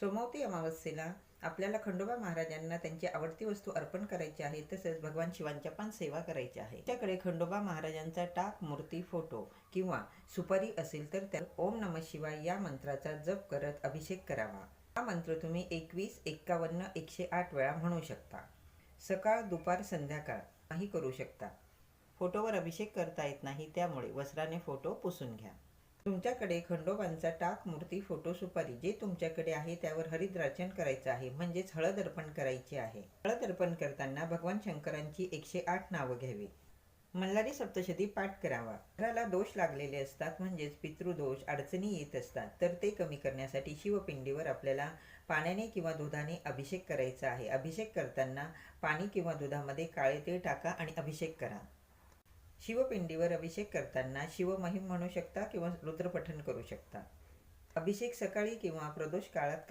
सोमवती अमावस्येला आपल्याला खंडोबा महाराजांना त्यांची आवडती वस्तू अर्पण करायची आहे तसेच भगवान शिवांच्या पण सेवा करायची आहे. त्याकडे खंडोबा महाराजांचा टाक मूर्ती फोटो किंवा सुपारी असेल तर त्या ओम नम शिवाय या मंत्राचा जप करत अभिषेक करावा. हा मंत्र तुम्ही एकवीस एक्कावन्न एकशे आठ वेळा म्हणू शकता. सकाळ दुपार संध्याकाळ नाही करू शकता. फोटोवर अभिषेक करता येत नाही त्यामुळे वस्त्राने फोटो पुसून घ्या. तुमच्याकडे खंडोबांचा टाक मूर्ती फोटो सुपारी जे तुमच्याकडे आहे त्यावर हरिद्राचन करायचं आहे. म्हणजेच हळद अर्पण करायची आहे. हळद अर्पण करताना भगवान शंकरांची एकशे आठ नावं घ्यावी. मल्हारी सप्तशती पाठ करावा. घराला दोष लागलेले असतात म्हणजेच पितृदोष अडचणी येत असतात. तर ते कमी करण्यासाठी शिवपिंडीवर आपल्याला पाण्याने किंवा दुधाने अभिषेक करायचा आहे. अभिषेक करताना पाणी किंवा दुधामध्ये काळे तेल टाका आणि अभिषेक करा. शिवपिंडीवर अभिषेक करताना शिवमहिम म्हणू शकता किंवा रुद्रपठण करू शकता. अभिषेक सकाळी किंवा प्रदोष काळात